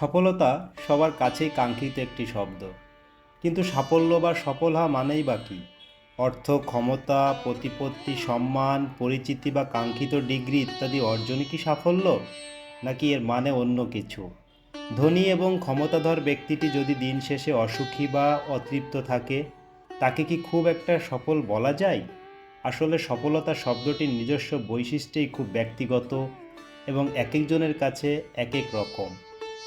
সফলতা সবার কাছেই কাঙ্ক্ষিত একটি শব্দ। কিন্তু সাফল্য বা সফল হওয়া মানেই বা কী? অর্থ, ক্ষমতা, প্রতিপত্তি, সম্মান, পরিচিতি বা কাঙ্ক্ষিত ডিগ্রি ইত্যাদি অর্জনই কি সাফল্য? নাকি এর মানে অন্য কিছু? ধনী এবং ক্ষমতাধর ব্যক্তিটি যদি দিন শেষে অসুখী বা অতৃপ্ত থাকে, তাকে কি খুব একটা সফল বলা যায়? আসলে সফলতা শব্দটির নিজস্ব বৈশিষ্ট্যই খুব ব্যক্তিগত এবং এক একজনের কাছে এক এক রকম।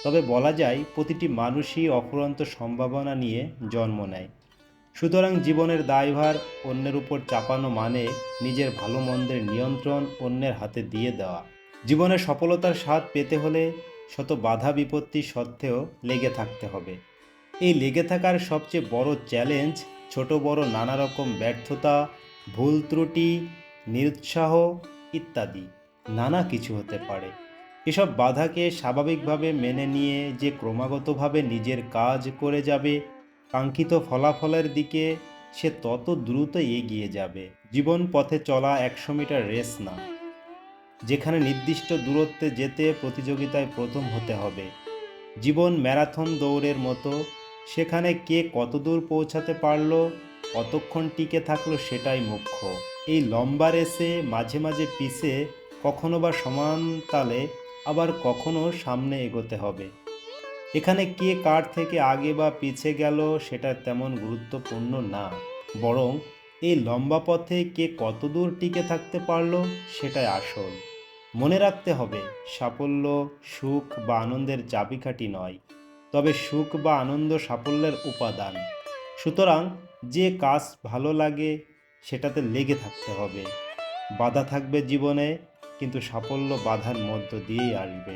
তবে বলা যায় প্রতিটি মানুষই অফুরন্ত সম্ভাবনা নিয়ে জন্ম নেয়। সুতরাং জীবনের দায়ভার অন্যের উপর চাপানো মানে নিজের ভালো মন্দের নিয়ন্ত্রণ অন্যের হাতে দিয়ে দেওয়া। জীবনে সফলতার স্বাদ পেতে হলে শত বাধা বিপত্তি সত্ত্বেও লেগে থাকতে হবে। এই লেগে থাকার সবচেয়ে বড় চ্যালেঞ্জ ছোট বড় নানা রকম ব্যর্থতা, ভুল ত্রুটি, নিরুৎসাহ ইত্যাদি। নানা কিছু হতে পারে। এসব বাধাকে স্বাভাবিকভাবে মেনে নিয়ে যে ক্রমাগতভাবে নিজের কাজ করে যাবে, কাঙ্ক্ষিত ফলাফলের দিকে সে তত দ্রুত এগিয়ে যাবে। জীবন পথে চলা একশো মিটার রেস না, যেখানে নির্দিষ্ট দূরত্বে যেতে প্রতিযোগিতায় প্রথম হতে হবে। জীবন ম্যারাথন দৌড়ের মতো, সেখানে কে কতদূর পৌঁছাতে পারল, কতক্ষণ টিকে থাকল সেটাই মুখ্য। এই লম্বা রেসে মাঝে মাঝে পিছে কখনো বা সমান তালে আবার কখনো সামনে এগোতে হবে। এখানে কে কার থেকে আগে বা পিছে গেল সেটা তেমন গুরুত্বপূর্ণ না। বরং এই লম্বা পথে কে কতদূর টিকে থাকতে পারল সেটাই আসল। মনে রাখতে হবে, সাফল্য সুখ বা আনন্দের চাবিকাঠি নয়, তবে সুখ বা আনন্দ সাফল্যের উপাদান। সুতরাং যে কাজ ভালো লাগে সেটাতে লেগে থাকতে হবে। বাধা থাকবে জীবনে কিন্তু সাফল্য বাধার মধ্য দিয়েই আসবে।